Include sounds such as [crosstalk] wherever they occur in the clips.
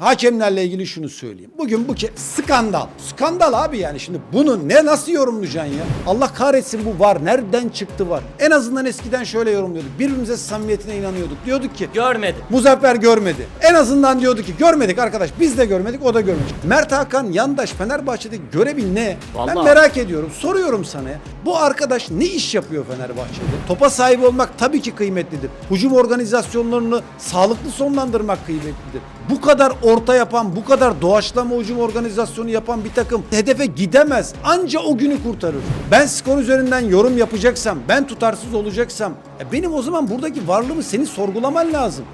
Hakemlerle ilgili şunu söyleyeyim. Bugün bu ke skandal. Skandal abi yani şimdi bunu ne nasıl yorumlayacaksın ya? Allah kahretsin bu var. Nereden çıktı var? En azından eskiden şöyle yorumluyorduk. Birbirimize samimiyetine inanıyorduk. Diyorduk ki Görmedim. Muzaffer görmedi. En azından diyordu ki görmedik arkadaş. Biz de görmedik o da görmemiş. Mert Hakan yandaş Fenerbahçe'de görevi ne? Ben Vallahi. merak ediyorum. Soruyorum sana ya. Bu arkadaş ne iş yapıyor Fenerbahçe'de? Topa sahip olmak tabii ki kıymetlidir. Hücum organizasyonlarını sağlıklı sonlandırmak kıymetlidir. Bu kadar orta yapan, bu kadar doğaçlama hücum organizasyonu yapan bir takım hedefe gidemez. Anca o günü kurtarır. Ben skor üzerinden yorum yapacaksam, ben tutarsız olacaksam, e benim o zaman buradaki varlığımı seni sorgulaman lazım.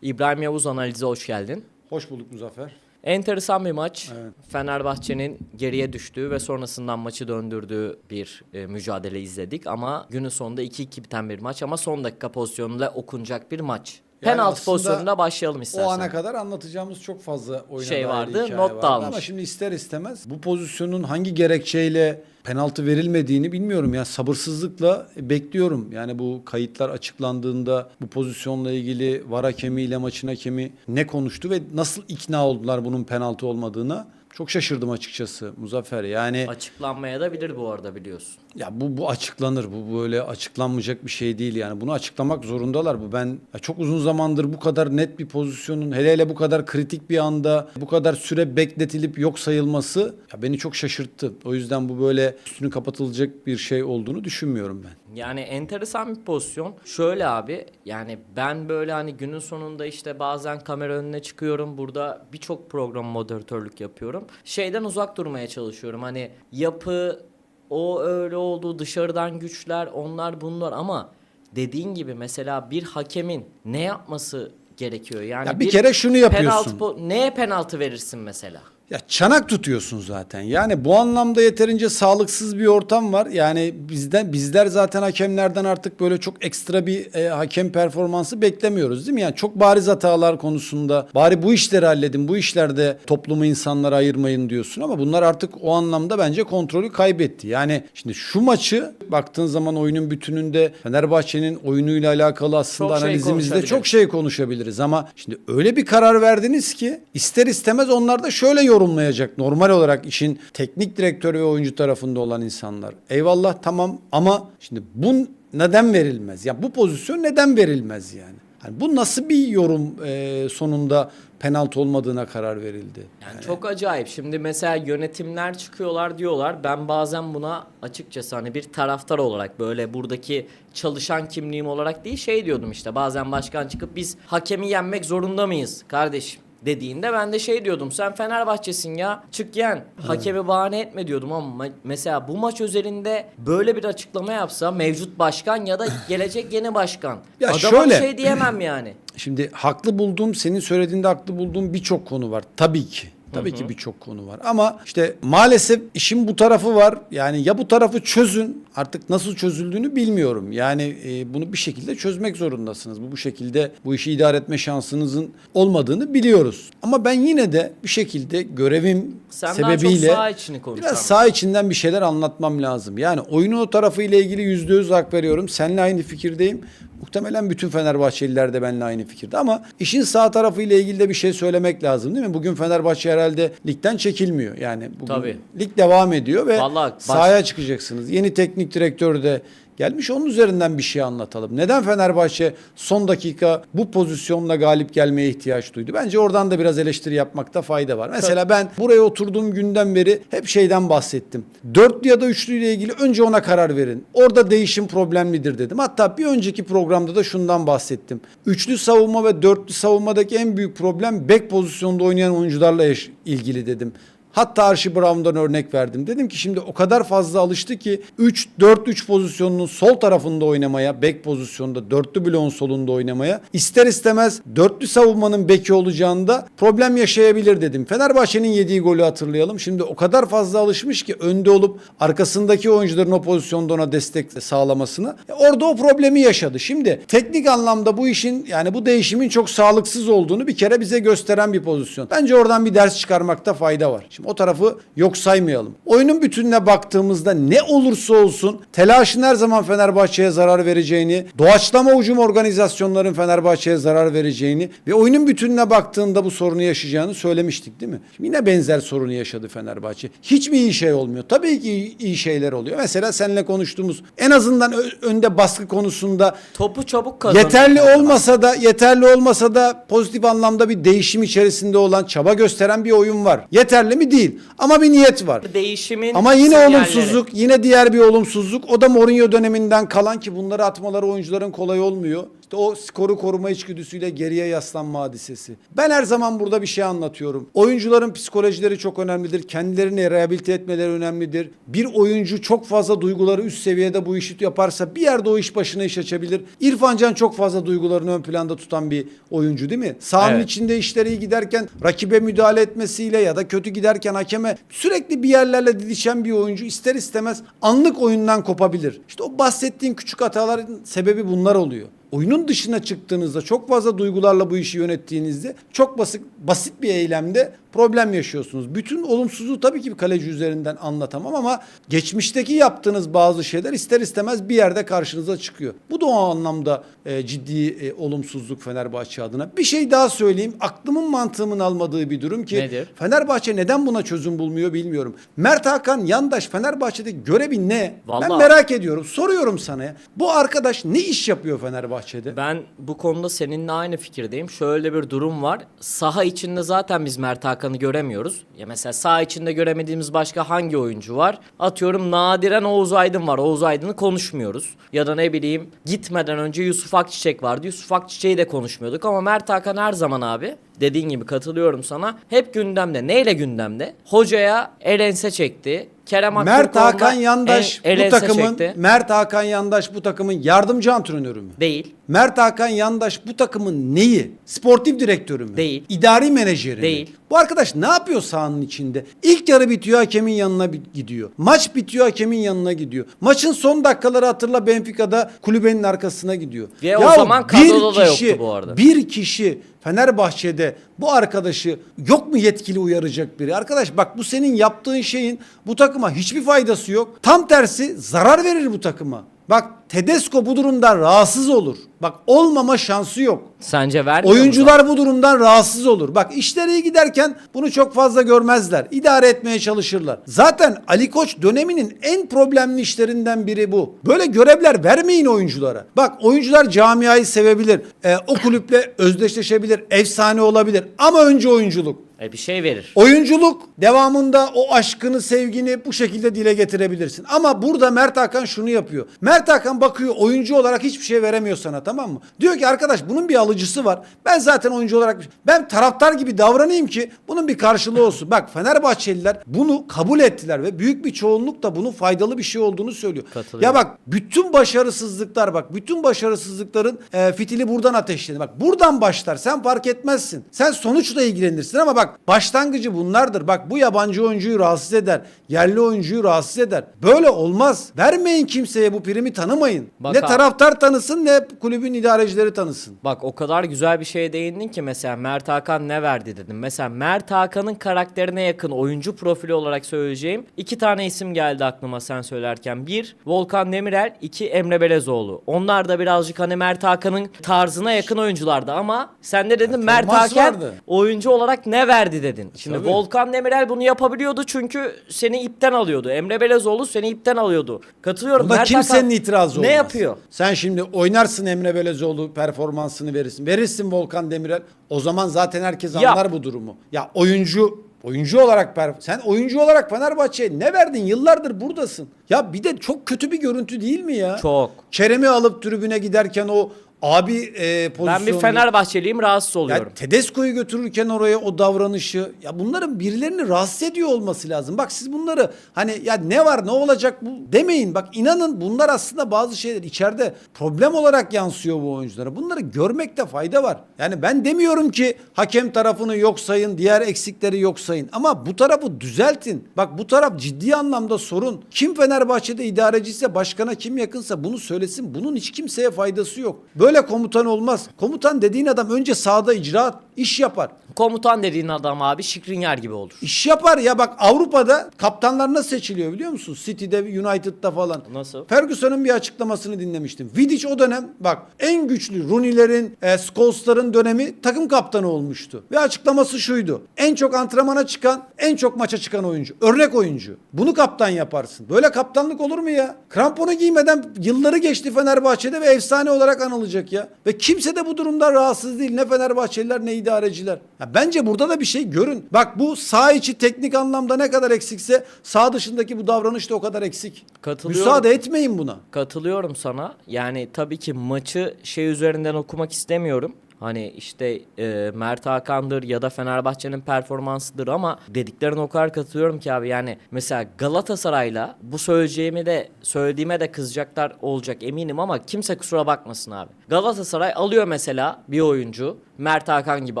İbrahim Yavuz analize hoş geldin. Hoş bulduk Muzaffer. Enteresan bir maç. Fenerbahçe'nin geriye düştüğü ve sonrasından maçı döndürdüğü bir e, mücadele izledik ama günün sonunda 2-2 biten bir maç ama son dakika pozisyonuyla okunacak bir maç. Penaltı aslında pozisyonunda başlayalım istersen. O ana kadar anlatacağımız çok fazla oyuna Şey vardı, hikaye not da vardı almış. Ama şimdi ister istemez bu pozisyonun hangi gerekçeyle penaltı verilmediğini bilmiyorum. Yani sabırsızlıkla bekliyorum. Yani bu kayıtlar açıklandığında bu pozisyonla ilgili var hakemiyle maçın hakemi ne konuştu ve nasıl ikna oldular bunun penaltı olmadığına. Çok şaşırdım açıkçası Muzaffer. Yani Açıklanmaya da bilir bu arada biliyorsun. Ya bu bu açıklanır. Bu böyle açıklanmayacak bir şey değil yani. Bunu açıklamak zorundalar. Bu ben çok uzun zamandır bu kadar net bir pozisyonun hele hele bu kadar kritik bir anda bu kadar süre bekletilip yok sayılması ya beni çok şaşırttı. O yüzden bu böyle üstünü kapatılacak bir şey olduğunu düşünmüyorum ben. Yani enteresan bir pozisyon. Şöyle abi yani ben böyle hani günün sonunda işte bazen kamera önüne çıkıyorum. Burada birçok program moderatörlük yapıyorum. Şeyden uzak durmaya çalışıyorum. Hani yapı o öyle oldu dışarıdan güçler onlar bunlar ama dediğin gibi mesela bir hakemin ne yapması gerekiyor? Yani Ya bir kere şunu yapıyorsun. Penaltı, neye penaltı verirsin mesela? Ya çanak tutuyorsun zaten. Yani bu anlamda yeterince sağlıksız bir ortam var. Yani bizden bizler zaten hakemlerden artık böyle çok ekstra bir e, hakem performansı beklemiyoruz değil mi? Yani çok bariz hatalar konusunda bari bu işleri halledin. Bu işlerde toplumu insanlara ayırmayın diyorsun ama bunlar artık o anlamda bence kontrolü kaybetti. Yani şimdi şu maçı baktığın zaman oyunun bütününde Fenerbahçe'nin oyunuyla alakalı aslında Çok şey analizimizde çok konuşabiliriz. şey konuşabiliriz ama şimdi öyle bir karar verdiniz ki ister istemez onlar da şöyle yorumlayacak normal olarak işin teknik direktörü ve oyuncu tarafında olan insanlar. Eyvallah tamam ama şimdi bu neden verilmez? Ya bu pozisyon neden verilmez yani? Hani bu nasıl bir yorum e, sonunda penaltı olmadığına karar verildi? Yani çok acayip. Şimdi mesela yönetimler çıkıyorlar diyorlar. Ben bazen buna açıkçası hani bir taraftar olarak böyle buradaki çalışan kimliğim olarak değil şey diyordum işte. Bazen başkan çıkıp biz hakemi yenmek zorunda mıyız kardeşim? Dediğinde ben de şey diyordum sen Fenerbahçe'sin ya çık yen hakemi bahane etme diyordum ama ma- mesela bu maç özelinde böyle bir açıklama yapsa mevcut başkan ya da gelecek yeni başkan Ya adama şöyle- bir şey diyemem yani. [clears throat] Şimdi haklı bulduğum, senin söylediğinde haklı bulduğum birçok konu var. Tabii ki. Tabii ki birçok konu var. Ama işte maalesef işin bu tarafı var. Yani ya bu tarafı çözün. Artık nasıl çözüldüğünü bilmiyorum. Yani e, bunu bir şekilde çözmek zorundasınız. Bu bu şekilde bu işi idare etme şansınızın olmadığını biliyoruz. Ama ben yine de bir şekilde görevim Sen daha çok sebebiyle saha içini biraz saha içinden bir şeyler anlatmam lazım. Yani oyunun o tarafı ile ilgili yüzde yüz hak veriyorum. Seninle aynı fikirdeyim. Muhtemelen bütün Fenerbahçeliler de benimle aynı fikirde ama işin sağ tarafı ile ilgili de bir şey söylemek lazım değil mi? Bugün Fenerbahçe herhalde ligden çekilmiyor. Yani bugün Tabii. lig devam ediyor ve Vallahi baş- sahaya çıkacaksınız. Yeni teknik direktör de gelmiş. Onun üzerinden bir şey anlatalım. Neden Fenerbahçe son dakika bu pozisyonla galip gelmeye ihtiyaç duydu? Bence oradan da biraz eleştiri yapmakta fayda var. Mesela ben buraya oturduğum günden beri hep şeyden bahsettim. Dörtlü ya da üçlü ile ilgili önce ona karar verin. Orada değişim problemlidir dedim. Hatta bir önceki programda da şundan bahsettim. Üçlü savunma ve dörtlü savunmadaki en büyük problem bek pozisyonda oynayan oyuncularla ilgili dedim. Hatta Archie Brown'dan örnek verdim. Dedim ki şimdi o kadar fazla alıştı ki 3-4-3 pozisyonunun sol tarafında oynamaya, bek pozisyonda dörtlü bloğun solunda oynamaya ister istemez dörtlü savunmanın beki olacağında problem yaşayabilir dedim. Fenerbahçe'nin yediği golü hatırlayalım. Şimdi o kadar fazla alışmış ki önde olup arkasındaki oyuncuların o pozisyonda ona destek sağlamasına. E, Orada o problemi yaşadı. Şimdi teknik anlamda bu işin yani bu değişimin çok sağlıksız olduğunu bir kere bize gösteren bir pozisyon. Bence oradan bir ders çıkarmakta fayda var. Şimdi o tarafı yok saymayalım. Oyunun bütününe baktığımızda ne olursa olsun telaşın her zaman Fenerbahçe'ye zarar vereceğini, doğaçlama hücum organizasyonların Fenerbahçe'ye zarar vereceğini ve oyunun bütününe baktığında bu sorunu yaşayacağını söylemiştik değil mi? Şimdi yine benzer sorunu yaşadı Fenerbahçe. Hiç mi iyi şey olmuyor? Tabii ki iyi, şeyler oluyor. Mesela seninle konuştuğumuz en azından önde baskı konusunda Topu çabuk kazanıyor. Yeterli olmasa da yeterli olmasa da pozitif anlamda bir değişim içerisinde olan çaba gösteren bir oyun var. Yeterli mi değil ama bir niyet var. Değişimin Ama yine sinyalleri. olumsuzluk, yine diğer bir olumsuzluk. O da Mourinho döneminden kalan ki bunları atmaları oyuncuların kolay olmuyor. İşte o skoru koruma içgüdüsüyle geriye yaslanma hadisesi. Ben her zaman burada bir şey anlatıyorum. Oyuncuların psikolojileri çok önemlidir. Kendilerini rehabilite etmeleri önemlidir. Bir oyuncu çok fazla duyguları üst seviyede bu işi yaparsa bir yerde o iş başına iş açabilir. İrfan Can çok fazla duygularını ön planda tutan bir oyuncu değil mi? Sahanın Evet. içinde işleri iyi giderken rakibe müdahale etmesiyle ya da kötü giderken hakeme sürekli bir yerlerle didişen bir oyuncu ister istemez anlık oyundan kopabilir. İşte o bahsettiğin küçük hataların sebebi bunlar oluyor. Oyunun dışına çıktığınızda çok fazla duygularla bu işi yönettiğinizde çok basit basit bir eylemde problem yaşıyorsunuz. Bütün olumsuzluğu tabii ki bir kaleci üzerinden anlatamam ama geçmişteki yaptığınız bazı şeyler ister istemez bir yerde karşınıza çıkıyor. Bu da o anlamda e, ciddi e, olumsuzluk Fenerbahçe adına. Bir şey daha söyleyeyim. Aklımın mantığımın almadığı bir durum ki Nedir? Fenerbahçe neden buna çözüm bulmuyor bilmiyorum. Mert Hakan yandaş Fenerbahçe'de görevi ne? Ben Vallahi- merak ediyorum. Soruyorum sana ya. Bu arkadaş ne iş yapıyor Fenerbahçe'de? Ben bu konuda seninle aynı fikirdeyim. Şöyle bir durum var. Saha içinde zaten biz Mert Hakan'ı göremiyoruz. Ya mesela saha içinde göremediğimiz başka hangi oyuncu var? Atıyorum nadiren Oğuz Aydın var. Oğuz Aydın'ı konuşmuyoruz. Ya da ne bileyim gitmeden önce Yusuf Akçiçek vardı. Yusuf Akçiçek'i de konuşmuyorduk ama Mert Hakan her zaman abi dediğin gibi katılıyorum sana. Hep gündemde. Neyle gündemde? Hocaya el ense çekti. Kerem Mert Hakan Yandaş el bu takımın çekti. Mert Hakan Yandaş bu takımın yardımcı antrenörü mü? Değil. Mert Hakan Yandaş bu takımın neyi? Sportif direktörü mü? Değil. İdari menajeri mi? Değil. Bu arkadaş ne yapıyor sahanın içinde? İlk yarı bitiyor hakemin yanına gidiyor. Maç bitiyor hakemin yanına gidiyor. Maçın son dakikaları hatırla Benfica'da kulübenin arkasına gidiyor. Ve o zaman kadroda da yoktu bu arada. Bir kişi Fenerbahçe'de bu arkadaşı yok mu yetkili uyaracak biri? Arkadaş bak bu senin yaptığın şeyin bu takıma hiçbir faydası yok. Tam tersi zarar verir bu takıma. Bak Tedesco bu durumdan rahatsız olur. Bak olmama şansı yok. Sence vermiyor Oyuncular bu durumdan rahatsız olur. Bak işleri iyi giderken bunu çok fazla görmezler. İdare etmeye çalışırlar. Zaten Ali Koç döneminin en problemli işlerinden biri bu. Böyle görevler vermeyin oyunculara. Bak oyuncular camiayı sevebilir. Ee, o kulüple özdeşleşebilir. Efsane olabilir. Ama önce oyunculuk. E bir şey verir. Oyunculuk devamında o aşkını, sevgini bu şekilde dile getirebilirsin. Ama burada Mert Hakan şunu yapıyor. Mert Hakan bakıyor oyuncu olarak hiçbir şey veremiyor sana tamam mı? Diyor ki arkadaş bunun bir alıcısı var. Ben zaten oyuncu olarak ben taraftar gibi davranayım ki bunun bir karşılığı olsun. Bak Fenerbahçeliler bunu kabul ettiler ve büyük bir çoğunluk da bunun faydalı bir şey olduğunu söylüyor. Ya bak bütün başarısızlıklar bak bütün başarısızlıkların e, fitili buradan ateşlenir. Bak buradan başlar. Sen fark etmezsin. Sen sonuçla ilgilenirsin ama bak başlangıcı bunlardır. Bak bu yabancı oyuncuyu rahatsız eder. Yerli oyuncuyu rahatsız eder. Böyle olmaz. Vermeyin kimseye bu primi tanımayın. Bak ne abi. taraftar tanısın ne kulübün idarecileri tanısın. Bak o kadar güzel bir şeye değindin ki mesela Mert Hakan ne verdi dedim. Mesela Mert Hakan'ın karakterine yakın oyuncu profili olarak söyleyeceğim. iki tane isim geldi aklıma sen söylerken. Bir Volkan Demirel, iki Emre Belezoğlu. Onlar da birazcık hani Mert Hakan'ın tarzına yakın oyunculardı ama sen de dedin Mert Performans Hakan vardı. oyuncu olarak ne verdi dedin. Şimdi Tabii. Volkan Demirel bunu yapabiliyordu çünkü seni ipten alıyordu. Emre Belezoğlu seni ipten alıyordu. Katılıyorum. Bunda Mert kimsenin Hakan itirazı Ne olmaz. yapıyor? Sen şimdi oynarsın Emre Belezoğlu performansını verirsin. Verirsin Volkan Demirel. O zaman zaten herkes Ya. anlar bu durumu. Ya oyuncu oyuncu olarak per- sen oyuncu olarak Fenerbahçe'ye ne verdin? Yıllardır buradasın. Ya bir de çok kötü bir görüntü değil mi ya? Çok. Kerem'i alıp tribüne giderken o abi e, pozisyonu. Ben bir Fenerbahçeliyim rahatsız oluyorum. Ya Tedesco'yu götürürken oraya o davranışı ya bunların birilerini rahatsız ediyor olması lazım. Bak siz bunları hani ya ne var ne olacak bu demeyin. Bak inanın bunlar aslında bazı şeyler içeride problem olarak yansıyor bu oyunculara. Bunları görmekte fayda var. Yani ben demiyorum ki hakem tarafını yok sayın, diğer eksikleri yok sayın ama bu tarafı düzeltin. Bak bu taraf ciddi anlamda sorun. Kim Fenerbahçe'de idareciyse, başkana kim yakınsa bunu söylesin. Bunun hiç kimseye faydası yok. Böyle komutan olmaz. Komutan dediğin adam önce sahada icraat iş yapar. komutan dediğin adam abi Şikrinyar gibi olur. İş yapar ya bak Avrupa'da kaptanlar nasıl seçiliyor biliyor musun? City'de, United'da falan. Nasıl? Ferguson'un bir açıklamasını dinlemiştim. Vidic o dönem bak en güçlü Rooney'lerin, e, Scholes'ların dönemi takım kaptanı olmuştu. Ve açıklaması şuydu. En çok antrenmana çıkan, en çok maça çıkan oyuncu. Örnek oyuncu. Bunu kaptan yaparsın. Böyle kaptanlık olur mu ya? Kramponu giymeden yılları geçti Fenerbahçe'de ve efsane olarak anılacak ya. Ve kimse de bu durumda rahatsız değil. Ne Fenerbahçeliler ne idareciler. Ya bence burada da bir şey görün. Bak bu sağ içi teknik anlamda ne kadar eksikse sağ dışındaki bu davranış da o kadar eksik. Katılıyorum. Müsaade etmeyin buna. Katılıyorum sana. Yani tabii ki maçı şey üzerinden okumak istemiyorum. Hani işte e, Mert Hakan'dır ya da Fenerbahçe'nin performansıdır ama dediklerine o kadar katılıyorum ki abi yani mesela Galatasaray'la bu söyleyeceğimi de söylediğime de kızacaklar olacak eminim ama kimse kusura bakmasın abi. Galatasaray alıyor mesela bir oyuncu Mert Hakan gibi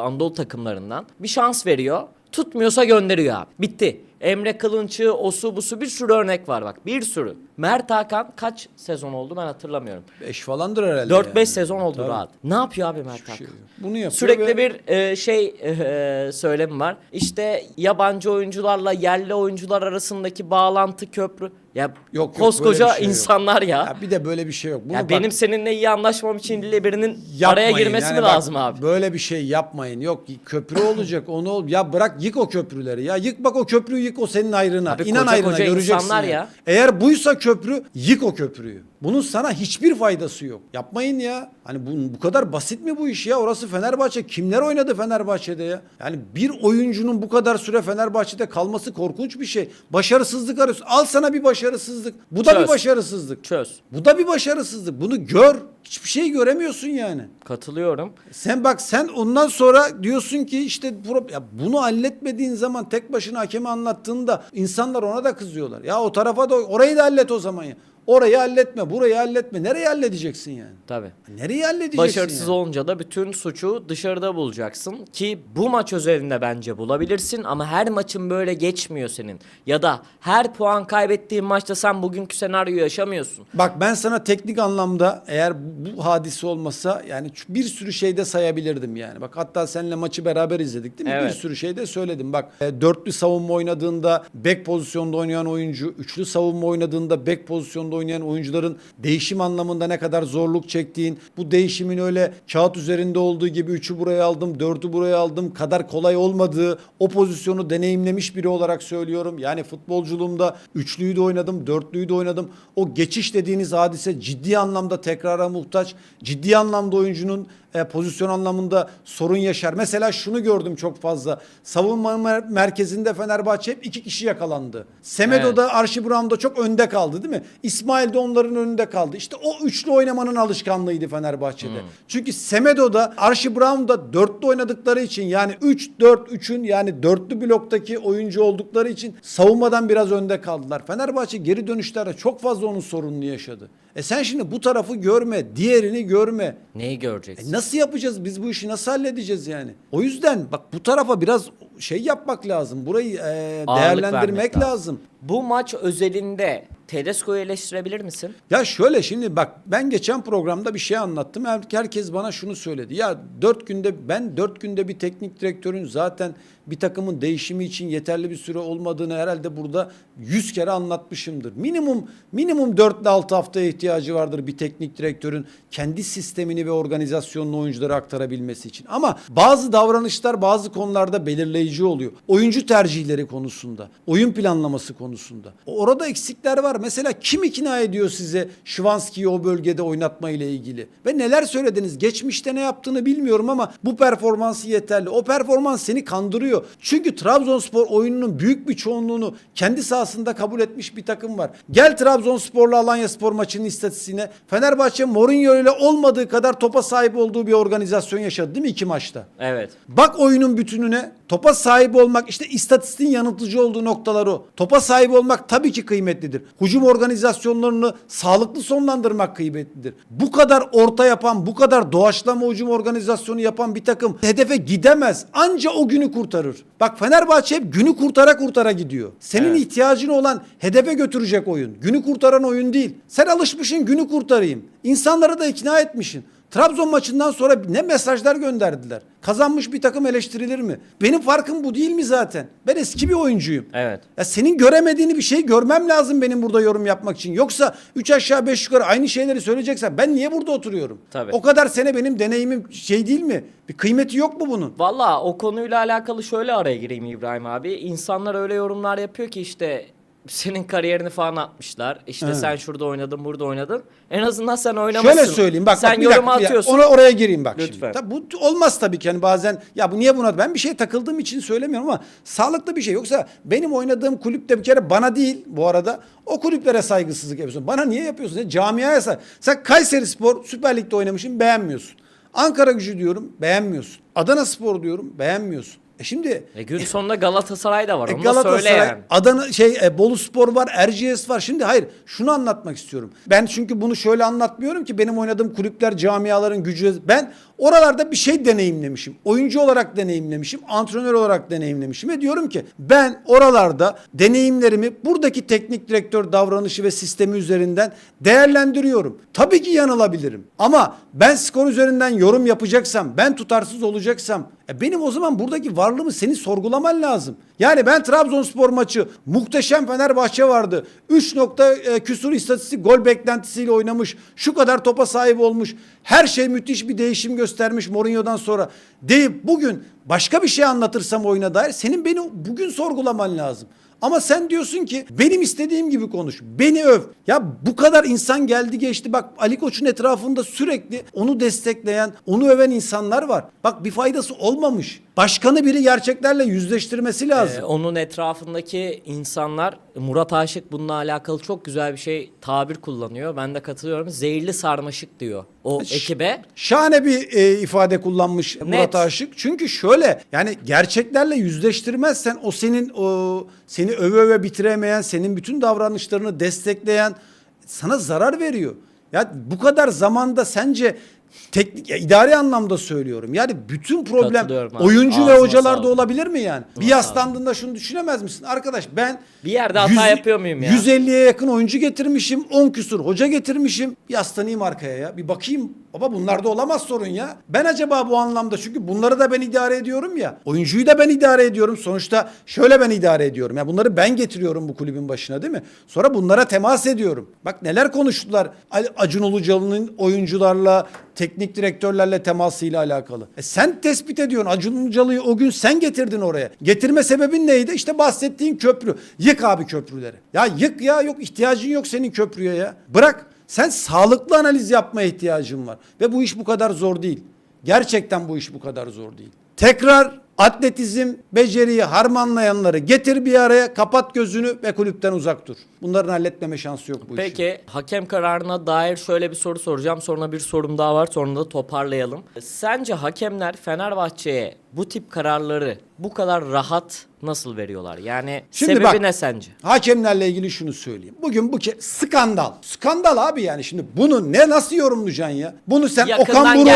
Anadolu takımlarından bir şans veriyor. Tutmuyorsa gönderiyor abi. Bitti. Emre Kılınç'ı, osu busu bir sürü örnek var bak. Bir sürü. Mert Hakan kaç sezon oldu ben hatırlamıyorum. 5 falandır herhalde. 4-5 yani. sezon oldu Tabii. rahat. Ne yapıyor abi Mert Hiçbir Hakan? şey yok. Bunu yapıyor Sürekli ve- bir e, şey e, söylemi var. İşte yabancı oyuncularla yerli oyuncular arasındaki bağlantı köprü. Ya Yok, yok, koskoca şey yok. insanlar ya. Ya bir de böyle bir şey yok. Bunu ya bak- benim seninle iyi anlaşmam için ille birinin araya girmesi Yani mi bak, lazım abi? Böyle bir şey yapmayın. Yok köprü olacak onu ol. Ya bırak yık o köprüleri. Ya yık bak o köprüyü yık o senin ayrına. Abi İnan koca ayrına koca göreceksin. ya. ya. Eğer buysa köprü yık o köprüyü. Bunun sana hiçbir faydası yok. Yapmayın ya. Hani bu, bu kadar basit mi bu iş ya? Orası Fenerbahçe. Kimler oynadı Fenerbahçe'de ya? Yani bir oyuncunun bu kadar süre Fenerbahçe'de kalması korkunç bir şey. Başarısızlık arıyorsun. Al sana bir başarısızlık. Bu da Çöz. bir başarısızlık. Çöz. Bu da bir başarısızlık. Bunu gör. Hiçbir şey göremiyorsun yani. Katılıyorum. Sen bak sen ondan sonra diyorsun ki işte ya bunu halletmediğin zaman tek başına hakeme anlattığında insanlar ona da kızıyorlar. Ya o tarafa da orayı da hallet o zaman ya. Orayı halletme, burayı halletme. Nereye halledeceksin yani? Tabii. Nereye halledeceksin Başarısız yani? olunca da bütün suçu dışarıda bulacaksın ki bu maç özelinde bence bulabilirsin ama her maçın böyle geçmiyor senin. Ya da her puan kaybettiğin maçta sen bugünkü senaryoyu yaşamıyorsun. Bak ben sana teknik anlamda eğer bu hadise olmasa yani bir sürü şeyde sayabilirdim yani. Bak hatta seninle maçı beraber izledik değil mi? Evet. Bir sürü şeyde söyledim. Bak e, dörtlü savunma oynadığında bek pozisyonda oynayan oyuncu, üçlü savunma oynadığında bek pozisyonda oynayan oyuncuların değişim anlamında ne kadar zorluk çektiğin, bu değişimin öyle kağıt üzerinde olduğu gibi üçü buraya aldım, dördü buraya aldım kadar kolay olmadığı o pozisyonu deneyimlemiş biri olarak söylüyorum. Yani futbolculuğumda üçlüyü de oynadım, dörtlüyü de oynadım. O geçiş dediğiniz hadise ciddi anlamda tekrara muhtaç. Ciddi anlamda oyuncunun e, pozisyon anlamında sorun yaşar. Mesela şunu gördüm çok fazla. Savunma mer- merkezinde Fenerbahçe hep iki kişi yakalandı. Semedo'da, Archie Brown'da çok önde kaldı değil mi? İsmail de onların önünde kaldı. İşte o üçlü oynamanın alışkanlığıydı Fenerbahçe'de. Çünkü Semedo'da, Brown'da dörtlü oynadıkları için yani 3-4-3'ün yani dörtlü bloktaki oyuncu oldukları için savunmadan biraz önde kaldılar. Fenerbahçe geri dönüşlerde çok fazla onun sorununu yaşadı. E sen şimdi bu tarafı görme, diğerini görme. Neyi göreceksin? E nasıl yapacağız biz bu işi nasıl halledeceğiz yani? O yüzden bak bu tarafa biraz şey yapmak lazım. Burayı e, Ağırlık değerlendirmek vermek lazım. lazım. Bu maç özelinde Tedesco'yu eleştirebilir misin? Ya şöyle şimdi bak ben geçen programda bir şey anlattım. Her- Herkes bana şunu söyledi. Ya dört günde ben dört günde bir teknik direktörün zaten bir takımın değişimi için yeterli bir süre olmadığını herhalde burada yüz kere anlatmışımdır. Minimum minimum 4 ile 6 haftaya ihtiyacı vardır bir teknik direktörün kendi sistemini ve organizasyonunu oyunculara aktarabilmesi için. Ama bazı davranışlar bazı konularda belirleyici oluyor. Oyuncu tercihleri konusunda, oyun planlaması konusunda. Orada eksikler var. Mesela kim ikna ediyor size Şivanski'yi o bölgede oynatma ile ilgili? Ve neler söylediniz? Geçmişte ne yaptığını bilmiyorum ama bu performansı yeterli. O performans seni kandırıyor. Çünkü Trabzonspor oyununun büyük bir çoğunluğunu kendi sahasında kabul etmiş bir takım var. Gel Trabzonspor'la Alanya Spor maçının istatistiğine. Fenerbahçe Mourinho ile olmadığı kadar topa sahip olduğu bir organizasyon yaşadı değil mi iki maçta? Evet. Bak oyunun bütününe. Topa sahip olmak işte istatistiğin yanıltıcı olduğu noktalar o. Topa sahip olmak tabii ki kıymetlidir. Hücum organizasyonlarını sağlıklı sonlandırmak kıymetlidir. Bu kadar orta yapan, bu kadar doğaçlama hücum organizasyonu yapan bir takım hedefe gidemez. Anca o günü kurtarır. Bak Fenerbahçe hep günü kurtara kurtara gidiyor. Senin Evet. ihtiyacın olan hedefe götürecek oyun. Günü kurtaran oyun değil. Sen alışmışsın günü kurtarayım. İnsanları da ikna etmişsin. Trabzon maçından sonra ne mesajlar gönderdiler. Kazanmış bir takım eleştirilir mi? Benim farkım bu değil mi zaten? Ben eski bir oyuncuyum. Evet. Ya senin göremediğini bir şey görmem lazım benim burada yorum yapmak için. Yoksa 3 aşağı 5 yukarı aynı şeyleri söyleyeceksen ben niye burada oturuyorum? Tabii. O kadar sene benim deneyimim şey değil mi? Bir kıymeti yok mu bunun? Valla o konuyla alakalı şöyle araya gireyim İbrahim abi. İnsanlar öyle yorumlar yapıyor ki işte senin kariyerini falan atmışlar. İşte Evet. sen şurada oynadın, burada oynadın. En azından sen oynamışsın. Şöyle söyleyeyim bak, sen bak yorum atıyorsun. Ona, oraya gireyim bak Lütfen. şimdi. Tabii bu olmaz tabii ki hani bazen ya bu niye buna ben bir şey takıldığım için söylemiyorum ama sağlıklı bir şey. Yoksa benim oynadığım kulüpte bir kere bana değil bu arada o kulüplere saygısızlık yapıyorsun. Bana niye yapıyorsun? Ya, camiaya say. Sen Kayseri Spor Süper Lig'de oynamışsın beğenmiyorsun. Ankara gücü diyorum beğenmiyorsun. Adana Spor diyorum beğenmiyorsun. E şimdi E gün sonunda Galatasaray da var. e, Onu da söyle Galatasaray, yani. Adana şey e, Bolu Spor var, Erciyes var. Şimdi hayır, şunu anlatmak istiyorum. Ben çünkü bunu şöyle anlatmıyorum ki benim oynadığım kulüpler, camiaların gücü. Ben oralarda bir şey deneyimlemişim. Oyuncu olarak deneyimlemişim, antrenör olarak deneyimlemişim ve diyorum ki ben oralarda deneyimlerimi buradaki teknik direktör davranışı ve sistemi üzerinden değerlendiriyorum. Tabii ki yanılabilirim. Ama ben skor üzerinden yorum yapacaksam, ben tutarsız olacaksam e benim o zaman buradaki varlığımı seni sorgulaman lazım. Yani ben Trabzonspor maçı muhteşem Fenerbahçe vardı. 3 nokta e, küsur istatistik gol beklentisiyle oynamış. Şu kadar topa sahip olmuş. Her şey müthiş bir değişim göstermiş Mourinho'dan sonra. Deyip bugün başka bir şey anlatırsam oyuna dair senin beni bugün sorgulaman lazım. Ama sen diyorsun ki benim istediğim gibi konuş. Beni öv. Ya bu kadar insan geldi geçti. Bak Ali Koç'un etrafında sürekli onu destekleyen, onu öven insanlar var. Bak bir faydası olmamış. Başkanı biri gerçeklerle yüzleştirmesi lazım. Ee, onun etrafındaki insanlar Murat Aşık bununla alakalı çok güzel bir şey tabir kullanıyor. Ben de katılıyorum. Zehirli sarmaşık diyor o Ş- ekibe. Şahane bir e, ifade kullanmış Murat Net. Aşık. Çünkü şöyle yani gerçeklerle yüzleştirmezsen o senin o seni öve öve bitiremeyen, senin bütün davranışlarını destekleyen sana zarar veriyor. Ya bu kadar zamanda sence teknik ya idari anlamda söylüyorum. Yani bütün problem oyuncu ve Ağzına hocalarda sağlık. olabilir mi yani? Bir yaslandığında şunu düşünemez misin? Arkadaş ben Bir yerde hata yapıyor muyum ya? 150'ye yakın oyuncu getirmişim. 10 küsur hoca getirmişim. Yaslanayım arkaya ya. Bir bakayım. Baba bunlarda olamaz sorun ya. Ben acaba bu anlamda çünkü bunları da ben idare ediyorum ya. Oyuncuyu da ben idare ediyorum. Sonuçta şöyle ben idare ediyorum. Ya bunları ben getiriyorum bu kulübün başına değil mi? Sonra bunlara temas ediyorum. Bak neler konuştular. Acun Ilıcalı'nın oyuncularla, teknik direktörlerle temasıyla alakalı. E sen tespit ediyorsun. Acun Ilıcalı'yı o gün sen getirdin oraya. Getirme sebebin neydi? İşte bahsettiğin köprü. Yık abi köprüleri. Ya yık ya yok ihtiyacın yok senin köprüye ya. Bırak. Sen sağlıklı analiz yapmaya ihtiyacın var. Ve bu iş bu kadar zor değil. Gerçekten bu iş bu kadar zor değil. Tekrar atletizm, beceriyi harmanlayanları getir bir araya, kapat gözünü ve kulüpten uzak dur. Bunların halletmeme şansı yok bu işin. Peki hakem kararına dair şöyle bir soru soracağım. Sonra bir sorum daha var. Sonra da toparlayalım. Sence hakemler Fenerbahçe'ye bu tip kararları bu kadar rahat nasıl veriyorlar? Yani Şimdi sebebi bak, ne sence? Hakemlerle ilgili şunu söyleyeyim. Bugün bu ke- skandal. Skandal abi yani şimdi bunu ne nasıl yorumlayacaksın ya? Bunu sen Yakından Okan Buruk,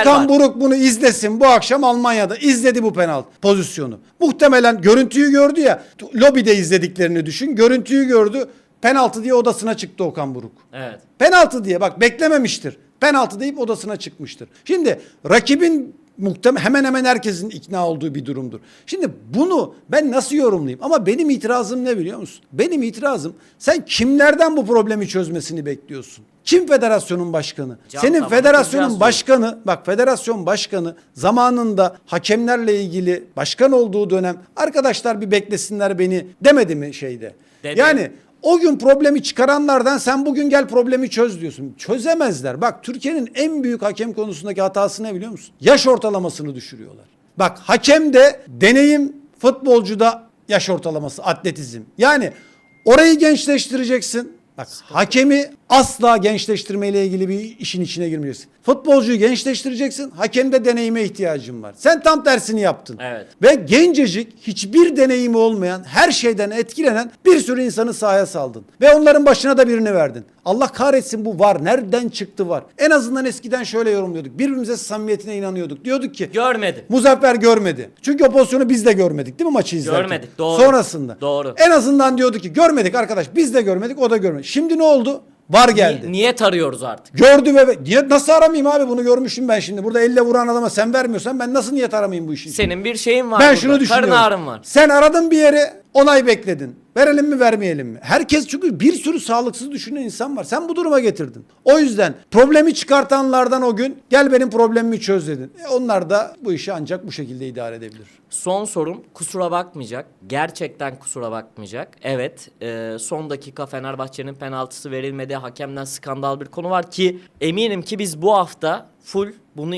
Okan var. Buruk bunu izlesin bu akşam Almanya'da izledi bu penaltı pozisyonu. Muhtemelen görüntüyü gördü ya. Lobide izlediklerini düşün. Görüntüyü gördü. Penaltı diye odasına çıktı Okan Buruk. Evet. Penaltı diye bak beklememiştir. Penaltı deyip odasına çıkmıştır. Şimdi rakibin muhtemel hemen hemen herkesin ikna olduğu bir durumdur. Şimdi bunu ben nasıl yorumlayayım? Ama benim itirazım ne biliyor musun? Benim itirazım sen kimlerden bu problemi çözmesini bekliyorsun? Kim federasyonun başkanı? Can Senin tamam, federasyonun başkanı, bak federasyon başkanı zamanında hakemlerle ilgili başkan olduğu dönem arkadaşlar bir beklesinler beni demedi mi şeyde? Dedi. Yani o gün problemi çıkaranlardan sen bugün gel problemi çöz diyorsun. Çözemezler. Bak Türkiye'nin en büyük hakem konusundaki hatası ne biliyor musun? Yaş ortalamasını düşürüyorlar. Bak hakem de deneyim futbolcuda yaş ortalaması atletizm. Yani orayı gençleştireceksin. Bak hakemi asla gençleştirmeyle ilgili bir işin içine girmeyeceksin. Futbolcuyu gençleştireceksin. Hakemde deneyime ihtiyacın var. Sen tam tersini yaptın. Evet. Ve gencecik hiçbir deneyimi olmayan her şeyden etkilenen bir sürü insanı sahaya saldın. Ve onların başına da birini verdin. Allah kahretsin bu var. Nereden çıktı var? En azından eskiden şöyle yorumluyorduk. Birbirimize samimiyetine inanıyorduk. Diyorduk ki Görmedim. Muzaffer görmedi. Çünkü o pozisyonu biz de görmedik değil mi maçı izlerken? Görmedik, doğru. Sonrasında. Doğru. En azından diyordu ki görmedik arkadaş biz de görmedik o da görmedi. Şimdi ne oldu? Var geldi. Ni- niyet arıyoruz artık. Gördü ve niye nasıl aramayayım abi bunu görmüşüm ben şimdi. Burada elle vuran adama sen vermiyorsan ben nasıl niyet aramayayım bu işi? Senin bir şeyin var ben burada. şunu düşünüyorum. Karın ağrın var. Sen aradın bir yere onay bekledin. Verelim mi vermeyelim mi? Herkes çünkü bir sürü sağlıksız düşünen insan var. Sen bu duruma getirdin. O yüzden problemi çıkartanlardan o gün gel benim problemimi çöz dedin. E onlar da bu işi ancak bu şekilde idare edebilir. Son sorum kusura bakmayacak. Gerçekten kusura bakmayacak. Evet e, son dakika Fenerbahçe'nin penaltısı verilmedi. Hakemden skandal bir konu var ki eminim ki biz bu hafta full bunu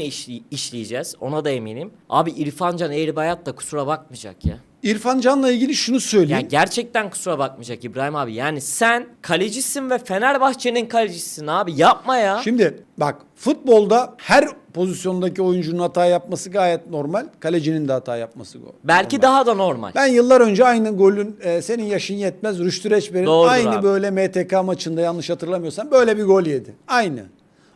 işleyeceğiz. Ona da eminim. Abi İrfan Can Eğribayat da kusura bakmayacak ya. İrfan Can'la ilgili şunu Ya söyleyeyim. gerçekten kusura bakmayacak İbrahim abi. Yani sen kalecisin ve Fenerbahçe'nin kalecisisin abi. Yapma ya. Şimdi bak futbolda her pozisyondaki oyuncunun hata yapması gayet normal. Kalecinin de hata yapması go- Belki normal. daha da normal. Ben yıllar önce aynı golün e, senin yaşın yetmez Rüştü Reçber'in Doğrudur aynı abi. böyle MTK maçında yanlış hatırlamıyorsam böyle bir gol yedi. Aynı.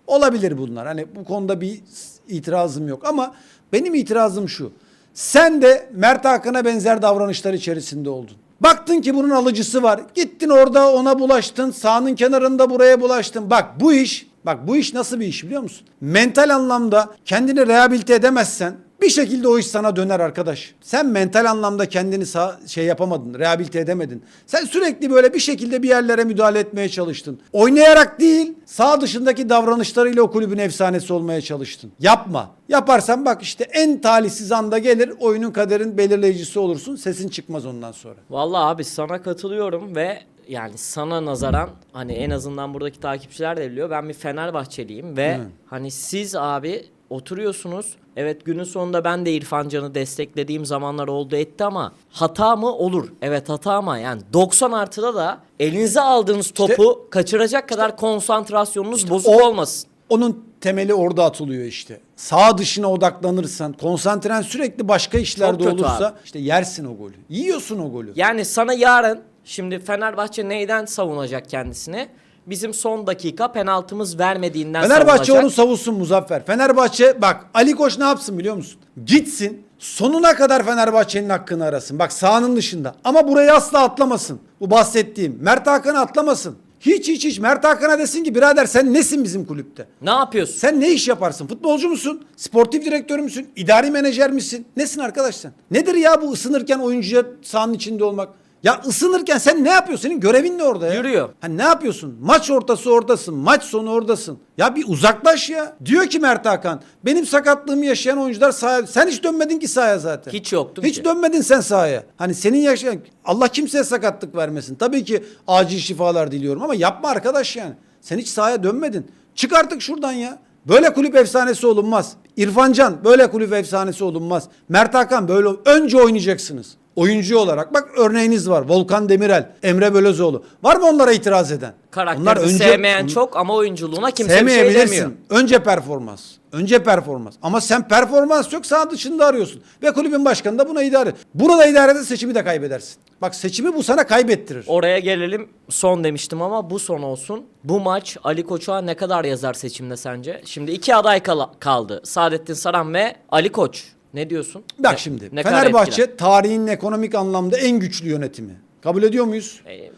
Olabilir bunlar. Hani bu konuda bir itirazım yok ama benim itirazım şu. Sen de Mert Hakan'a benzer davranışlar içerisinde oldun. Baktın ki bunun alıcısı var. Gittin orada ona bulaştın. Sahanın kenarında buraya bulaştın. Bak bu iş, bak bu iş nasıl bir iş biliyor musun? Mental anlamda kendini rehabilite edemezsen bir şekilde o iş sana döner arkadaş. Sen mental anlamda kendini sağ, şey yapamadın, rehabilite edemedin. Sen sürekli böyle bir şekilde bir yerlere müdahale etmeye çalıştın. Oynayarak değil, sağ dışındaki davranışlarıyla o kulübün efsanesi olmaya çalıştın. Yapma. Yaparsan bak işte en talihsiz anda gelir, oyunun kaderin belirleyicisi olursun. Sesin çıkmaz ondan sonra. Vallahi abi sana katılıyorum ve yani sana nazaran hani en azından buradaki takipçiler de biliyor. Ben bir Fenerbahçeliyim ve Hı. hani siz abi oturuyorsunuz. Evet günün sonunda ben de İrfan Can'ı desteklediğim zamanlar oldu etti ama hata mı olur? Evet hata ama yani 90 artıda da elinize aldığınız topu kaçıracak kadar konsantrasyonunuz bozuk o- olmasın. Onun temeli orada atılıyor işte. Sağ dışına odaklanırsan, konsantren sürekli başka işlerde kötü olursa abi. işte yersin o golü. Yiyorsun o golü. Yani sana yarın şimdi Fenerbahçe neyden savunacak kendisini? Bizim son dakika penaltımız vermediğinden Fenerbahçe savunacak. onu savunsun Muzaffer. Fenerbahçe bak Ali Koç ne yapsın biliyor musun? Gitsin sonuna kadar Fenerbahçe'nin hakkını arasın. Bak sahanın dışında. Ama burayı asla atlamasın. Bu bahsettiğim. Mert Hakan'ı atlamasın. Hiç hiç hiç. Mert Hakan'a desin ki birader sen nesin bizim kulüpte? Ne yapıyorsun? Sen ne iş yaparsın? Futbolcu musun? Sportif direktör müsün? İdari menajer misin? Nesin arkadaş sen? Nedir ya bu ısınırken oyuncuya sahanın içinde olmak? Ya ısınırken sen ne yapıyorsun? Senin görevin ne orada ya? Yürüyor. Ha ne yapıyorsun? Maç ortası oradasın. Maç sonu oradasın. Ya bir uzaklaş ya. Diyor ki Mert Hakan. Benim sakatlığımı yaşayan oyuncular sahaya... Sen hiç dönmedin ki sahaya zaten. Hiç yoktum Hiç ki. dönmedin sen sahaya. Hani senin yaşayan... Allah kimseye sakatlık vermesin. Tabii ki acil şifalar diliyorum ama yapma arkadaş yani. Sen hiç sahaya dönmedin. Çık artık şuradan ya. Böyle kulüp efsanesi olunmaz. İrfan Can böyle kulüp efsanesi olunmaz. Mert Hakan böyle önce oynayacaksınız. Oyuncu olarak bak örneğiniz var. Volkan Demirel, Emre Belözoğlu. Var mı onlara itiraz eden? Karakterini sevmeyen çok ama oyunculuğuna kimse bir şey Sevmeyebilirsin. demiyor. Önce performans. Önce performans. Ama sen performans yok sağ dışında arıyorsun. Ve kulübün başkanı da buna idare. Bunu da idare eder seçimi de kaybedersin. Bak seçimi bu sana kaybettirir. Oraya gelelim son demiştim ama bu son olsun. Bu maç Ali Koç'a ne kadar yazar seçimde sence? Şimdi iki aday kala- kaldı. Saadettin Saran ve Ali Koç. Ne diyorsun? Bak Ne- şimdi ne kadar Fenerbahçe tarihinin ekonomik anlamda en güçlü yönetimi. Kabul ediyor muyuz? E,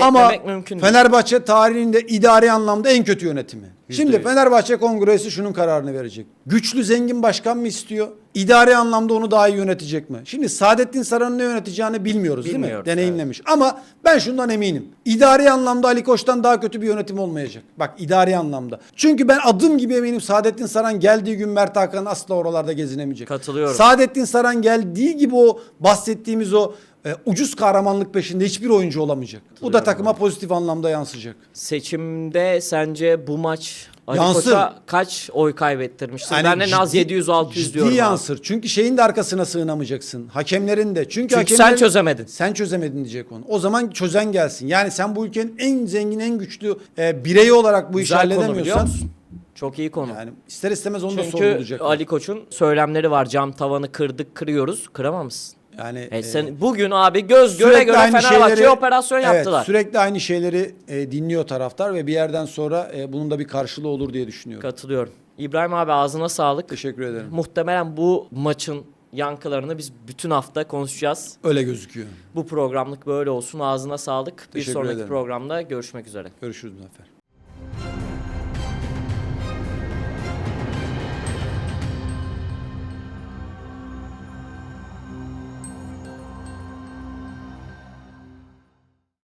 Ama mümkün değil. Fenerbahçe tarihinde idari anlamda en kötü yönetimi. Yüzde Şimdi yüz. Fenerbahçe Kongresi şunun kararını verecek. Güçlü zengin başkan mı istiyor? İdari anlamda onu daha iyi yönetecek mi? Şimdi Saadettin Saran'ın ne yöneteceğini bilmiyoruz değil mi? Bilmiyoruz, Deneyimlemiş. Ama ben şundan eminim. İdari anlamda Ali Koç'tan daha kötü bir yönetim olmayacak. Bak idari anlamda. Çünkü ben adım gibi eminim Saadettin Saran geldiği gün Mert Hakan asla oralarda gezinemeyecek. Katılıyorum. Saadettin Saran geldiği gibi o bahsettiğimiz o e, ucuz kahramanlık peşinde hiçbir oyuncu olamayacak. Bu da takıma pozitif anlamda yansıyacak. Seçimde sence bu maç Ali Yansır. Koç'a kaç oy kaybettirmiştir? Yani ben de Naz ciddi- 700-600 ciddi diyorum. abi. yansır. Çünkü şeyin de arkasına sığınamayacaksın. Hakemlerin de. Çünkü, Çünkü hakemlerin- sen çözemedin. Sen çözemedin diyecek onu. O zaman çözen gelsin. Yani sen bu ülkenin en zengin, en güçlü e, bireyi olarak bu işi Güzel konu biliyor halledemiyorsan musun? Çok iyi konu. yani ister istemez onu da Çünkü sorgulayacak. Ali Koç'un söylemleri var. Cam tavanı kırdık, kırıyoruz. Kıramamışsın. Yani E e, sen bugün abi göz göre göre Fenerbahçe'ye operasyon Evet, yaptılar. sürekli aynı şeyleri e, dinliyor taraftar ve bir yerden sonra e, bunun da bir karşılığı olur diye düşünüyorum. Katılıyorum. İbrahim abi ağzına sağlık. Teşekkür ederim. Muhtemelen bu maçın yankılarını biz bütün hafta konuşacağız. Öyle gözüküyor. Bu programlık böyle olsun. Ağzına sağlık. Bir Teşekkür sonraki ederim. programda görüşmek üzere. Görüşürüz Muzaffer.